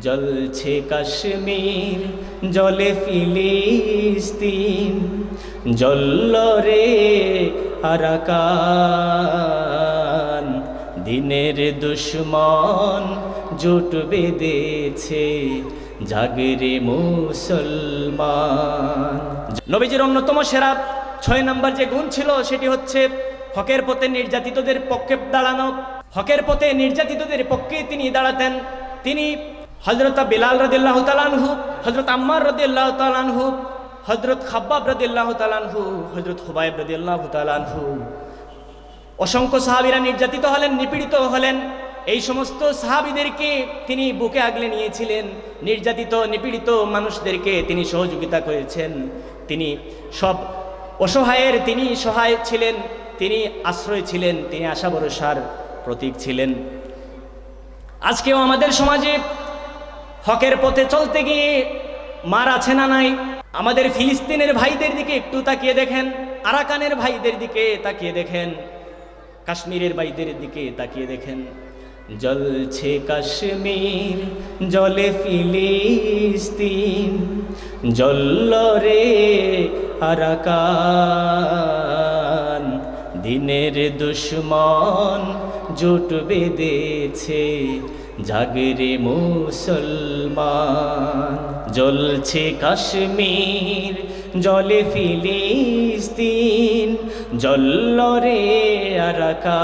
জলছে কাশ্মীর জলে ফিলিস্তিন জল্ল রে আরাকান। দিনের দুশ্মন জোট বেঁধেছে, জাগরে মুসলমান। নবীজির অন্যতম সেরা ছয় নম্বর যে গুণ ছিল সেটি হচ্ছে হকের পথে নির্যাতিতদের পক্ষে দাঁড়ানো। হকের পথে নির্যাতিতদের পক্ষে তিনি দাঁড়াতেন। তিনি হজরত বিলাল রদিল্লাহ তালানহু হজরত আম্মার রদিল্লাহ তালানহু হজরত খাব্বাব রদিল্লাহ তালানহু হজরত হুবাইব রদিল্লাহ তালানহু অসংখ্য সাহাবিরা নির্যাতিত হলেন, নিপীড়িত হলেন। এই সমস্ত সাহাবিদেরকে তিনি বুকে আগলে নিয়েছিলেন। নির্যাতিত, নিপীড়িত মানুষদেরকে তিনি সহযোগিতা করেছেন। তিনি সব অসহায়ের তিনি সহায় ছিলেন, তিনি আশ্রয় ছিলেন, তিনি আশা ভরসার প্রতীক ছিলেন। আজকেও আমাদের সমাজে হকের পথে চলতে গিয়ে মার আছে না নাই? আমাদের ফিলিস্তিনের ভাইদের দিকে একটু তাকিয়ে দেখেন, আরাকানের ভাইদের দিকে তাকিয়ে দেখেন, কাশ্মীরের ভাইদের দিকে তাকিয়ে দেখেন। জলছে কাশ্মীর জলে ফিলিস্তিন জল্ল রে দিনের দুশ্মন জোট বেঁধেছে, জাগরে মুসলমান। জ্বলছে কাশ্মীর, জলে ফিলিস্তিন জল্ল রে আরাকান।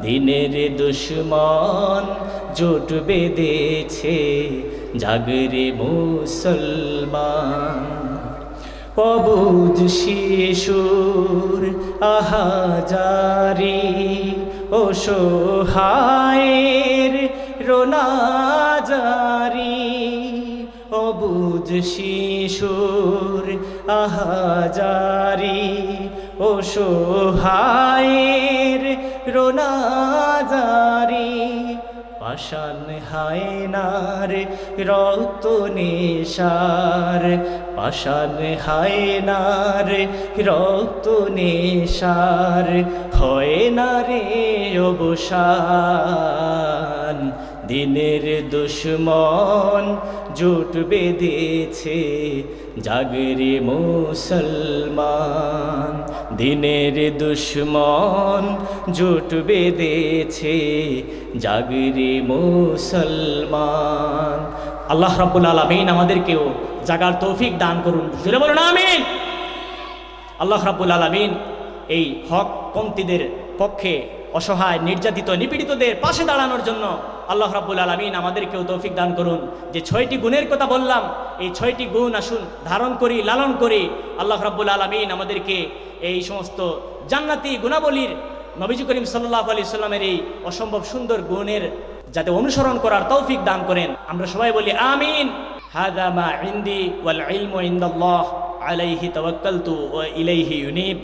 দিনের দুশ্মন জোট বেঁধেছে, জাগরে মুসলমান। অবুজ শিশুর আহাজারি ও সোহায়ের রোনাজারি। অবুজ শিশুর আহাজারি ও সোহায়ের রোনাজারি। পাষাণ হায়নার রক্ত নিশার। পাশান হায়নার রক্ত নিশার। হয় না রে অবসান। দিনের দুশ্মন জোট বেঁধেছে, জাগরে মুসলমান। দিনের দুশ্মন জোট বেঁধেছে, জাগরে মুসলমান। আল্লাহ রাব্বুল আলমিন আমাদেরকেও জাগার তৌফিক দান করুন। জুড়ে বলুন, আমিন। আল্লাহ রাব্বুল আলমিন এই হক পন্থীদের পক্ষে অসহায়, নির্যাতিত, নিপীড়িতদের পাশে দাঁড়ানোর জন্য আল্লাহ রাব্বুল আলমিন আমাদেরকেও তৌফিক দান করুন। যে ছয়টি গুণের কথা বললাম, এই ছয়টি গুণ আসুন, ধারণ করি, লালন করি, আল্লাহ রাবুল আলমিন আমাদেরকে এই সমস্ত জান্নাতি গুণাবলীর নবীজি করিম সাল্লাহ আলি সাল্লামের এই অসম্ভব সুন্দর গুণের যাতে অনুসরণ করার তৌফিক দান করেন। আমরা সবাই বলি, আমিন। হাদা মা ইন্দি ওয়াল ইলমু ইনদাল্লাহ আলাইহি তাওয়াক্কালতু ওয়া ইলাইহি ইউনিব।